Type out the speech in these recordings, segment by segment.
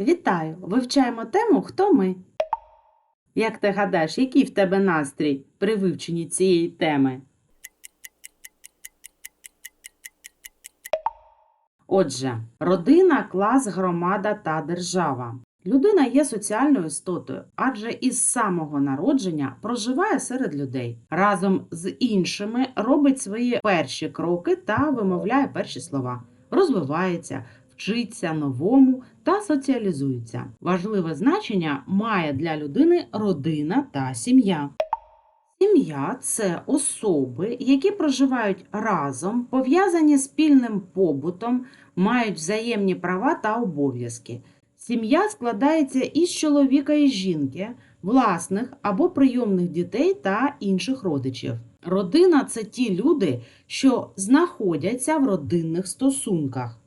Вітаю! Вивчаємо тему Хто ми? Як ти гадаєш, який в тебе настрій при вивченні цієї теми? Отже, родина, клас, громада та держава. Людина є соціальною істотою, адже із самого народження проживає серед людей. Разом з іншими робить свої перші кроки та вимовляє перші слова, розвивається, вчиться новому та соціалізується. Важливе значення має для людини родина та сім'я. Сім'я це особи, які проживають разом, пов'язані спільним побутом, мають взаємні права та обов'язки. Сім'я складається із чоловіка і жінки, власних або прийомних дітей та інших родичів. Родина це ті люди, що знаходяться в родинних стосунках.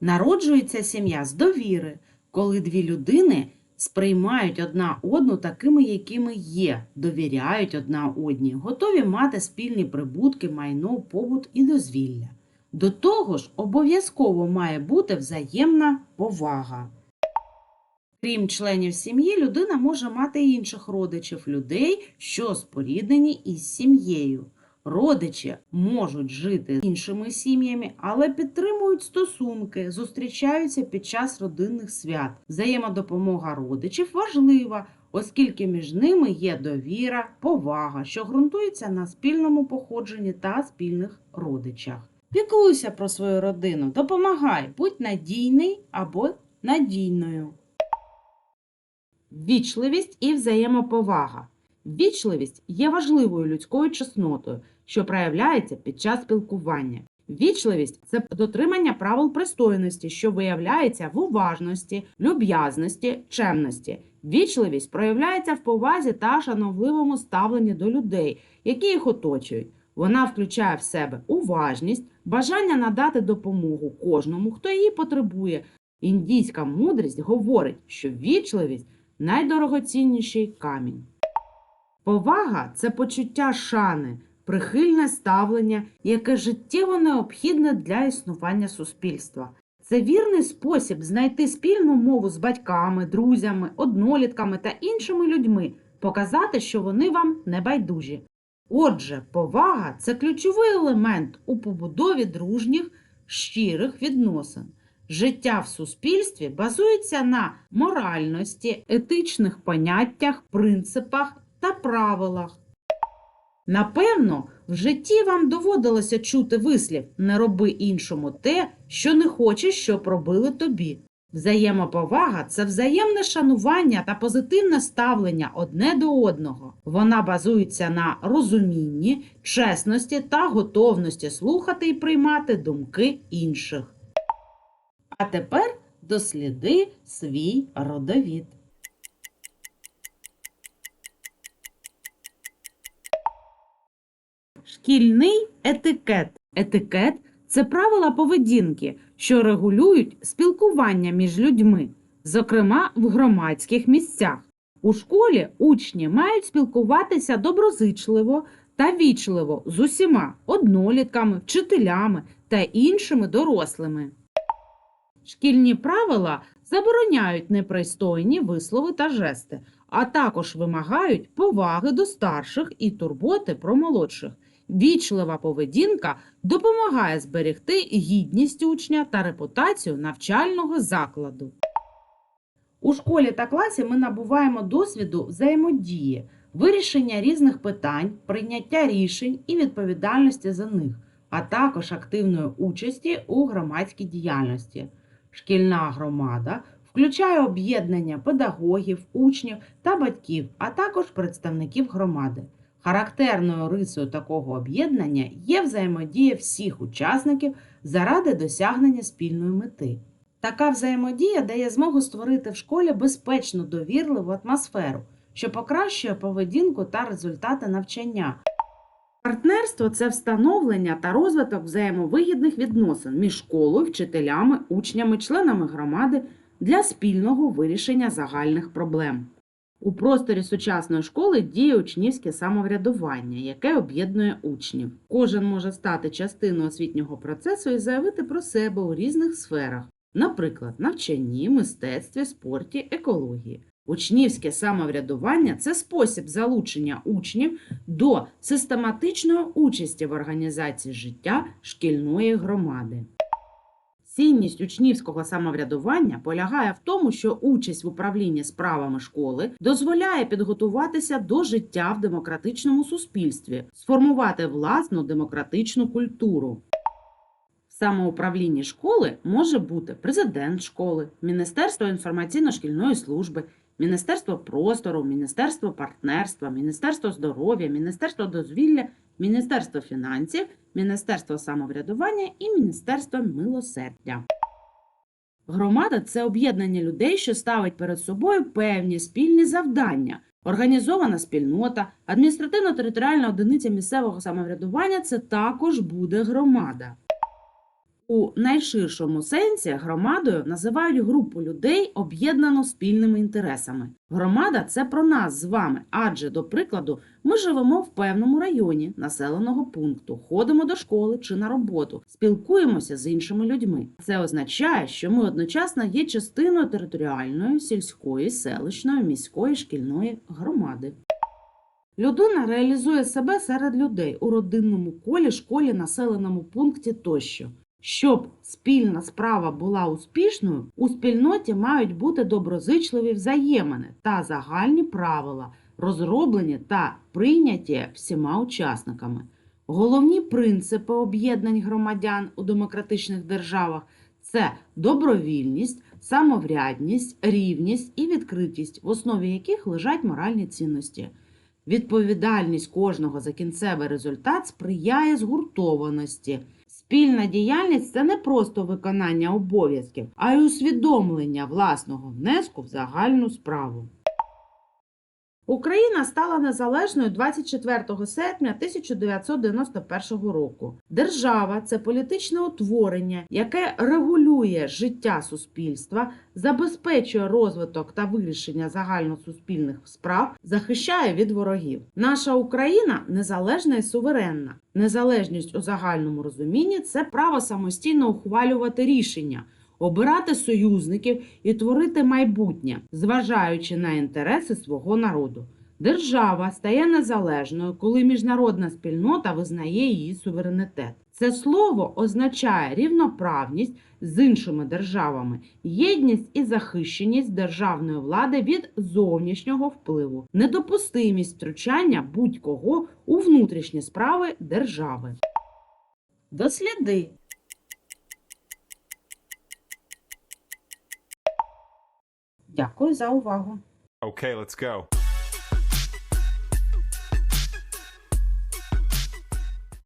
Народжується сім'я з довіри, коли дві людини сприймають одна одну такими, якими є, довіряють одна одній, готові мати спільні прибутки, майно, побут і дозвілля. До того ж, обов'язково має бути взаємна повага. Крім членів сім'ї, людина може мати інших родичів, людей, що споріднені із сім'єю. Родичі можуть жити з іншими сім'ями, але підтримують стосунки, зустрічаються під час родинних свят. Взаємодопомога родичів важлива, оскільки між ними є довіра, повага, що ґрунтується на спільному походженні та спільних родичах. Піклуйся про свою родину, допомагай, будь надійний або надійною. Ввічливість і взаємоповага. Ввічливість є важливою людською чеснотою, що проявляється під час спілкування. Ввічливість це дотримання правил пристойності, що виявляється в уважності, люб'язності, чемності. Ввічливість проявляється в повазі та шановливому ставленні до людей, які їх оточують. Вона включає в себе уважність, бажання надати допомогу кожному, хто її потребує. Індійська мудрість говорить, що ввічливість найдорогоцінніший камінь. Повага це почуття шани, прихильне ставлення, яке життєво необхідне для існування суспільства. Це вірний спосіб знайти спільну мову з батьками, друзями, однолітками та іншими людьми, показати, що вони вам не байдужі. Отже, повага це ключовий елемент у побудові дружніх, щирих відносин. Життя в суспільстві базується на моральності, етичних поняттях, принципах та правилах. Напевно, в житті вам доводилося чути вислів не роби іншому те, що не хочеш, щоб робили тобі. Взаємоповага це взаємне шанування та позитивне ставлення одне до одного. Вона базується на розумінні, чесності та готовності слухати і приймати думки інших. А тепер досліди свій родовід. Шкільний етикет. Етикет це правила поведінки, що регулюють спілкування між людьми, зокрема в громадських місцях. У школі учні мають спілкуватися доброзичливо та вічливо з усіма однолітками, вчителями та іншими дорослими. Шкільні правила забороняють непристойні вислови та жести, а також вимагають поваги до старших і турботи про молодших. Вічлива поведінка допомагає зберегти гідність учня та репутацію навчального закладу. У школі та класі ми набуваємо досвіду взаємодії, вирішення різних питань, прийняття рішень і відповідальності за них, а також активної участі у громадській діяльності. Шкільна громада включає об'єднання педагогів, учнів та батьків, а також представників громади. Характерною рисою такого об'єднання є взаємодія всіх учасників заради досягнення спільної мети. Така взаємодія дає змогу створити в школі безпечну довірливу атмосферу, що покращує поведінку та результати навчання. Партнерство це встановлення та розвиток взаємовигідних відносин між школою, вчителями, учнями, членами громади для спільного вирішення загальних проблем. У просторі сучасної школи діє учнівське самоврядування, яке об'єднує учнів. Кожен може стати частиною освітнього процесу і заявити про себе у різних сферах. наприклад, навчанні, мистецтві, спорті, екології. Учнівське самоврядування це спосіб залучення учнів до систематичної участі в організації життя шкільної громади. Цінність учнівського самоврядування полягає в тому, що участь в управлінні справами школи дозволяє підготуватися до життя в демократичному суспільстві, сформувати власну демократичну культуру. В самоуправлінні школи може бути президент школи, Міністерство інформаційно-шкільної служби, Міністерство простору, Міністерство партнерства, Міністерство здоров'я, Міністерство дозвілля, Міністерство фінансів, Міністерство самоврядування і Міністерство милосердя. Громада це об'єднання людей, що ставить перед собою певні спільні завдання. Організована спільнота, адміністративно-територіальна одиниця місцевого самоврядування це також буде громада. У найширшому сенсі громадою називають групу людей, об'єднану спільними інтересами. Громада це про нас з вами, адже, до прикладу, ми живемо в певному районі населеного пункту, ходимо до школи чи на роботу, спілкуємося з іншими людьми. Це означає, що ми одночасно є частиною територіальної, сільської, селищної, міської, шкільної громади. Людина реалізує себе серед людей у родинному колі, школі, населеному пункті тощо. Щоб спільна справа була успішною, у спільноті мають бути доброзичливі взаємини та загальні правила, розроблені та прийняті всіма учасниками. Головні принципи об'єднань громадян у демократичних державах це добровільність, самоврядність, рівність і відкритість, в основі яких лежать моральні цінності. Відповідальність кожного за кінцевий результат сприяє згуртованості. Спільна діяльність це не просто виконання обов'язків, а й усвідомлення власного внеску в загальну справу. Україна стала незалежною 24 серпня 1991 року. Держава це політичне утворення, яке регулює життя суспільства, забезпечує розвиток та вирішення загальносуспільних справ, захищає від ворогів. Наша Україна незалежна і суверенна. Незалежність у загальному розумінні це право самостійно ухвалювати рішення обирати союзників і творити майбутнє, зважаючи на інтереси свого народу. Держава стає незалежною, коли міжнародна спільнота визнає її суверенітет. Це слово означає рівноправність з іншими державами, єдність і захищеність державної влади від зовнішнього впливу, недопустимість втручання будь-кого у внутрішні справи держави. Досліди. Дякую за увагу. Okay, let's go.